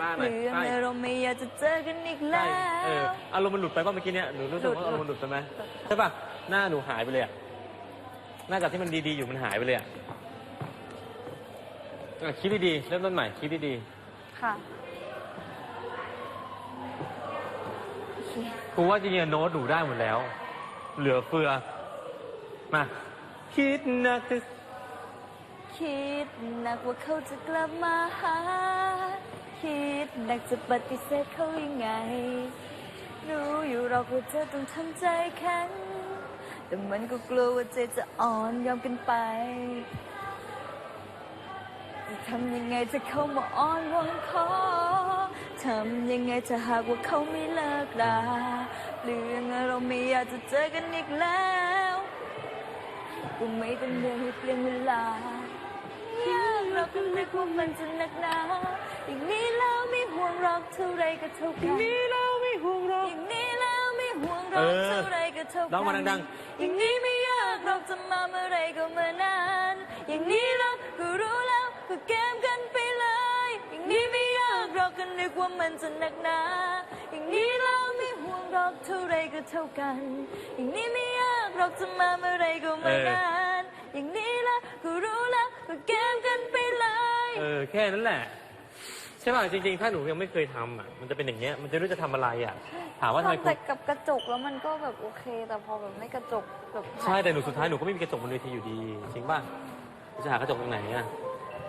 ป้าหน่อยเรื่องป้าอารมณ์ไม่อยากจะเจอกันอีกใช่แล้เออว อารมณ์มันหลุดไปป่ะเมื่อกี้เนี่ยหนูรู้สึกว่าหลุด อารมณ์มันหลุดไปไหมใช่ป่ะหน้าหนูหายไปเลยอะหน้าจากที่มันดีๆอยู่มันหายไปเลยอะอะคิดดีๆเริ่มต้นใหม่คิดดีค่ะ ๆครูว่าจริงๆโน้ตหนูได้หมดแล้ว เหลือเฟือมาคิดนะจะคิดหนักว่าเขาจะกลับมาหา คิดหนักจะปฏิเสธเขายังไง รู้อยู่หรอกว่าเธอต้องทำใจแข็งแต่มันก็กลัวว่าใจจะอ่อนยอมกันไป จะทำยังไงถ้าเข้ามาอ้อนวอนขอทำยังไงถ้าหากว่าเขาไม่เลิกลาเรื่องเราไม่อยากจะเจอกันอีกแล้ว ก็ไม่ต้องเดินให้เปลี่ยนเวลา ยากเราก็นึกว่ามันจะหนักหนาอย่างนี้แล้วไม่ห่วงหรอกเท่าไรก็เท่ากันนี่เราไม่ห่วงหรอกอย่างนี้แล้วไม่ห่วงหรอกเออเท่าไรก็เท่ากันร้องมาดังอย่างนี้ไม่ยากเราจะมาเมื่อไรก็เมื่อนานอย่างนี้เราก็รู้แล้วก็เกมกันไปเลย อย่างนี้ไม่ยากเราก็นึกว่ามันจะหนักหนาอย่างนี้เราไม่ห่วงหรอกเท่าไรก็เท่ากัน อย่างนี้ไม่ยากเราจะมาเมื่อไรก็เมื่อนาน อย่างนี้ละก็รู้แล้วก็เกมกันไปเลยเออแค่นั้นแหละ ใช่ป่ะจริงๆ ถ้าหนูยังไม่เคยทำอะมันจะเป็นอย่างเงี้ยมันจะไม่รู้จะทำอะไรอะ ถามว่าทำไมทำครูแต่กับกระจกแล้วมันก็แบบโอเค แต่พอแบบไม่กระจกแบบใช่แต่หนูสุดท้ายหนูก็ไม่มีกระจกบนเวทีอยู่ดีจริงป่ะหนูจะหากระจกตรงไหนอะ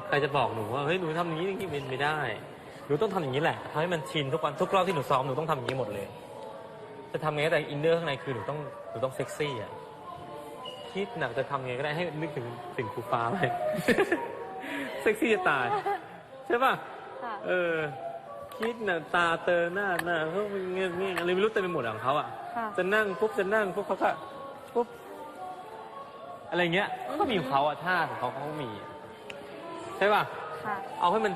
ใครจะบอกหนูว่าเฮ้ยหนูทำอย่างนี้อย่างนี้มันไม่ได้หนูต้องทำอย่างนี้แหละทำให้มันชินทุกวันทุกรอบที่หนูซ้อมหนูต้องทำอย่างนี้หมดเลย จะทำไงก็ได้อินเนอร์ข้างในคือหนูต้องหนูต้องเซ็กซี่อะ คิดหนักจะทำไงก็ได้ให้นึกถึงถึงครูฟ้าไป เซ็กซี่จะตาย ใช่ป่ะ ค่ะ เออ คิดหนะตาเตอหน้าหน้าเขาเป็นเงี้ยเงี้ยอะไรไม่รู้เต็มไปหมดของเขาอะ ค่ะจะนั่งปุ๊บจะนั่งปุ๊บเขาก็ปุ๊บอะไรเงี้ยเขาก็มีของเขาอะท่าของเขาเขาก็มีใช่ป่ะ ค่ะ เอาให้มัน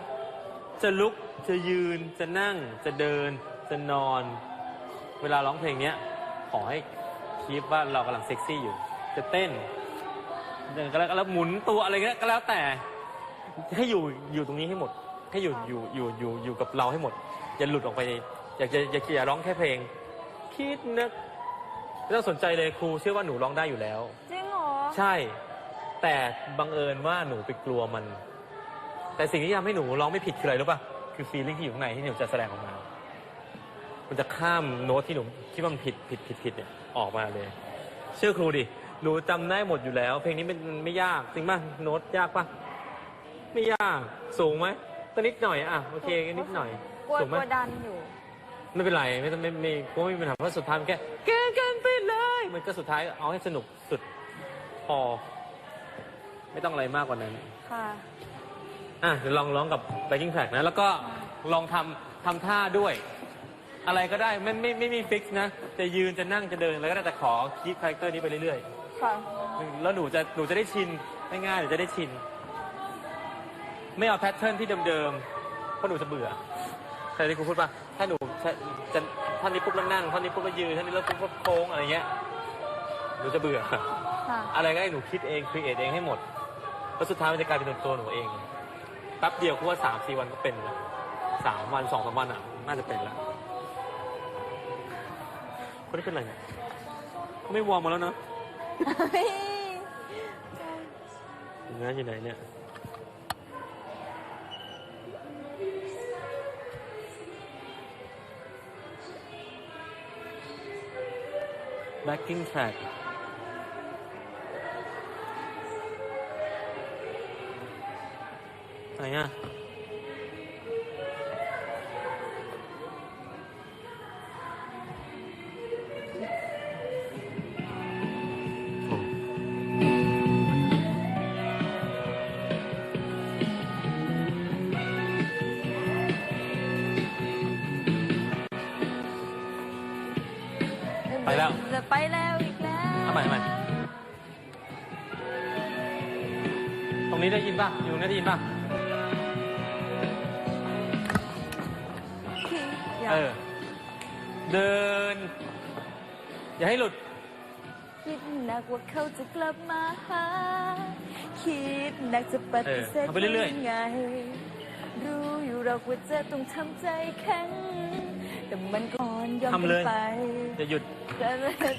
จะลุกจะยืนจะนั่งจะเดิน จะนอน เวลาร้องเพลงเนี้ย ขอให้คิดว่าเรากำลังเซ็กซี่อยู่ จะเต้นเดินก็แล้วแล้วหมุนตัวอะไรก็แล้วแต่ให้อยู่อยู่ตรงนี้ให้หมดให้อยู่ค่ะอยู่อยู่อยู่อยู่กับเราให้หมดอย่าหลุดออกไปอย่าอย่าอย่าอย่าร้องแค่เพลง คิดนึกไม่ต้องสนใจเลยครูเชื่อว่าหนูร้องได้อยู่แล้ว จริงเหรอ ใช่ แต่บังเอิญว่าหนูไปกลัวมัน แต่สิ่งที่ทำให้หนูร้องไม่ผิดคืออะไรรู้ป่ะคือฟีลลิ่งที่อยู่ข้างในที่หนูจะแสดงออกมา มันจะข้ามโน้ตที่หนูคิดว่ามันผิดผิดผิดผิดเนี่ยออกมาเลย เชื่อครูดิ หนูจำได้หมดอยู่แล้ว เพลงนี้มันไม่ยากจริงป่ะโน้ตยากป่ะไม่ยากสูงไหมก็นิดหน่อยอะโอเคนิดหน่อยกลัวสูงไหกมลัวดันอยู่ไม่เป็นไรไม่ต้องไม่ไม่กูไม่มีปัญหาเพราะสุดท้ายมันแค่แกล้งกันไปเลยมันก็สุดท้ายเอาให้สนุกสุดพอไม่ต้องอะไรมากกว่านั้น ค่ะ อะเดี๋ยวลองร้องกับ backing track นะ แล้วก็ลองทำทำท่าด้วย อะไรก็ได้ไม่ไม่ไม่มีฟิกนะ จะยืนจะนั่งจะเดินอะไรก็ได้แต่ขอคีปคาแรคเตอร์นี้ไปเรื่อย ค่ะๆแล้วหนูจะหนูจะได้ชินง่ายๆหนูจะได้ชิน ไม่เอาแพทเทิร์นที่เดิมๆเพราะหนูจะเบื่อใช่ที่ครูพูดป่ะถ้าหนูจะจะท่อนนี้ปุ๊บแล้วนั่งท่อนนี้ปุ๊บแล้วยืนท่อนนี้แล้วปุ๊บก็โค้งอะไรเงี้ยหนูจะเบื่อ ค่ะ อะไรก็ให้หนูคิดเองครีเอทเองให้หมดแล้วสุดท้ายมันจะกลายเป็นตัวหนูเองแป๊บเดียวกูว่าสามสี่วันก็เป็นแล้วสามวันสองสามวันอะ น่าจะเป็นแล้วคนนี้เป็นอะไรเนี่ยไม่วอร์มมาแล้วเนอะ เนื้ออยู่ไหนเนี่ย backing track ไห แล้วจะไปแล้วอีกแล้วเอาใหม่เอาใหม่ตรงนี้ได้ยินป่ะ อยู่ตรงนี้ได้ยินป่ะ ที่อยากเออ เดิน อย่าให้หลุด คิดหนักว่าเขาจะกลับมาหา คิดหนักจะปฏิเสธเออทำไปเรื่อยๆ ยังไงรู้อยู่ หรอกว่าจะต้องทำใจแข็งแต่มันก่อนยอมทำเลยไปจะหยุด แต่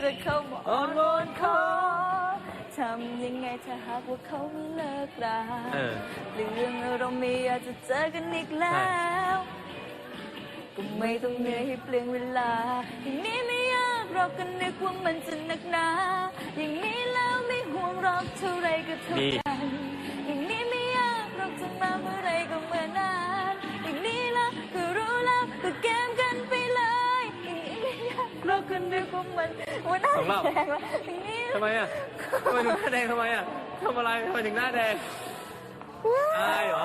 จะเข้ามาอ้อนวอนขอทำยังไงถ้าหากว่าเขาไม่เลิกราเออ เรื่องเราไม่อยากจะเจอกันอีกแล้ว ก็ไม่ต้องเหนื่อยให้เปลี่ยนเวลา อย่างนี้ไม่ยากเราก็นึกว่ามันจะหนักหนา อย่างนี้แล้วไม่ห่วงหรอกเท่าไรก็เท่ากัน อย่างนี้ไม่ยากเราจะมาเมื่อไรก็เมื่อนาน อย่างนี้แล้วก็รู้แล้วก็แกมกันไปเลยอย่างนี้ไม่ยากเราก็นึกว่ามันวันน่าสองรอบแดงแล้วอย่างนี้ทำไมอะทำไมถึงหน้าแดงทำไมอะทำอะไรทำไมถึงหน้าแดงอายเหรอ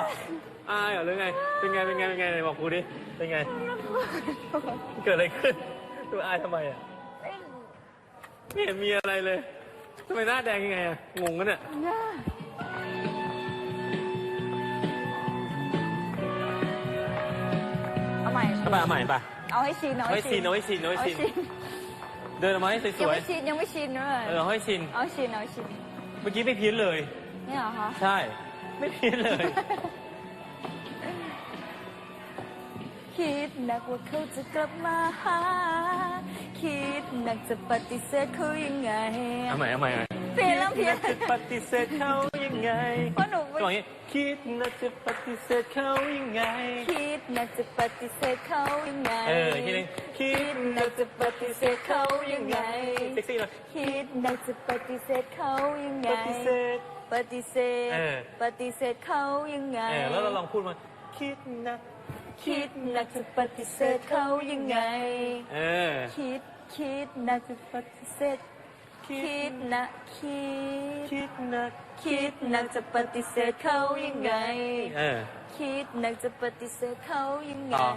อายเหรอหรือไง เป็นไงเป็นไงเป็นไงไหนบอกกูดิเป็นไง เกิดอะไรขึ้นตัวอายทำไมอะไม่เห็นมีอะไรเลยทำไมหน้าแดงยังไงอะงงกันเนี่ย ใหม่ เอาไปเอาใหม่ป่ะเอาให้ชินเอาให้ชินเอาให้ชินเอาให้ชินเดินออกมาให้สยังวยไม่ชินยังไม่ชินเลยๆเออเอาให้ชินเอาชินเอาชินเมื่อกี้ไม่เพี้ยนเลยนี่เหรอคะใช่ ไม่เพี้ยนเลย คิดหนักว่าเขาจะกลับมาหา คิดหนักจะปฏิเสธเขายังไงเอาใหม่เอาใหม่เอาใหม่เปลี่ยนแล้วเปลี่ยนจะปฏิเสธเขายังไง เพราะหนู จังหวะนี้ คิดน่าจะปฏิเสธเขายังไง คิดหนักจะปฏิเสธเขายังไงเอออีกทีหนึงคิดหนักจะปฏิเสธเขายังไงเซ็กซี่หน่อยคิดหนักจะปฏิเสธเขายังไง ปฏิเสธ ปฏิเสธ เออ ปฏิเสธเขายังไง เออแล้วเราลองพูดมาคิดนะคิดหนักจะปฏิเสธเขายังไง เออ คิดคิดหนักจะปฏิเสธ คิดหนักคิดคิดนะคิดหนักจะปฏิเสธเขายังไง เออ คิดหนักจะปฏิเสธเขายังไง ต่อ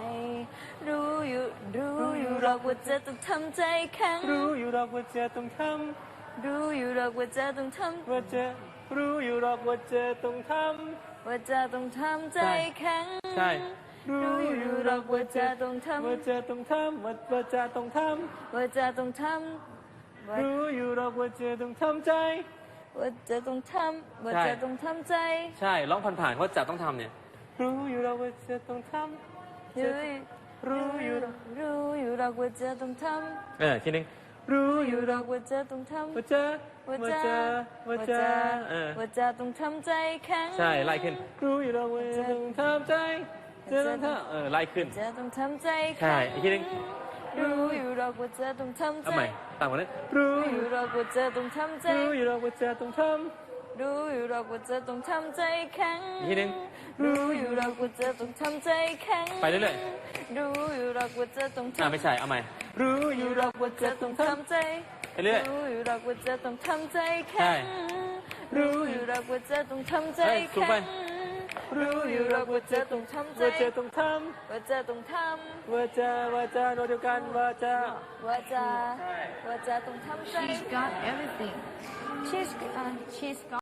รู้อยู่รู้อยู่หรอกว่าจะต้องทำใจแข็งรู้อยู่หรอกว่าจะต้องทรู้อยู่หรอกว่าจะต้องทำว่าจะรู้อยู่หรอกว่าจะต้องทำว่าจะต้องทำใจแข็งใช่รู้อยู่หรอกว่าจะต้องทำว่าจะต้องทำว่าว่าจะต้องทำว่าจะต้องทำำ ว่ารู้อยู่หรอกว่าจะต้องทำใจ ว่าจะต้องทำว่าใช่จะต้องทำใจใช่ร้องผ่านๆว่าจะต้องทำเนี่ย รู้อยู่หรอกว่าจะต้องทำรู้รู้อยู่หรอกรู้อยู่หรอกว่าจะต้องทเออทีนึงรู้ำออยู่ยู่หรอกว่าจะต้องทำ ว่าจะว่าจะว่าจะเออว่าจะต้องทำใจแข็งใช่ไล่ขึ้น รู้อยู่หรอกว่าจะต้องทำใจจะต้องทำเออไล่ขึ้น จะต้องทำใจแข็งใช่อีกทีหนึ่ง รู้อยู่หรอกว่าจะต้องทำใจเอาใหม่ต่างกันเลยรู้รู้อยู่หรอกว่าจะต้องทำใจ รู้อยู่หรอกว่าจะต้องทรู้อยู่หรอกว่าจะต้องทำใจแข็งอีกทีหนึ่งรู้อยู่หรอกว่าจะต้องทำใจแข็งไปเรื่อย รู้อยู่หรอกว่าจะต้องำอ่าทำไม่ใช่เอาใหม่รู้อยู่หรอกว่าจะต้องททำใจำไปเรื่อย รู้อยู่หรอกว่าจะต้องทำใจใช่แข็งรู้อยู่หรอกว่าจะต้องทำใจเฮ้ยสูงแข็ไป ง รู้อยู่หรอกว่าจะต้องทำใจว่าจะต้องทว่าจะต้องทำว่าจะว่าจะโนเดียวกันว่าจะำว่าจะว่าจะต้องทำใจ She's got everything. she's uh, she's got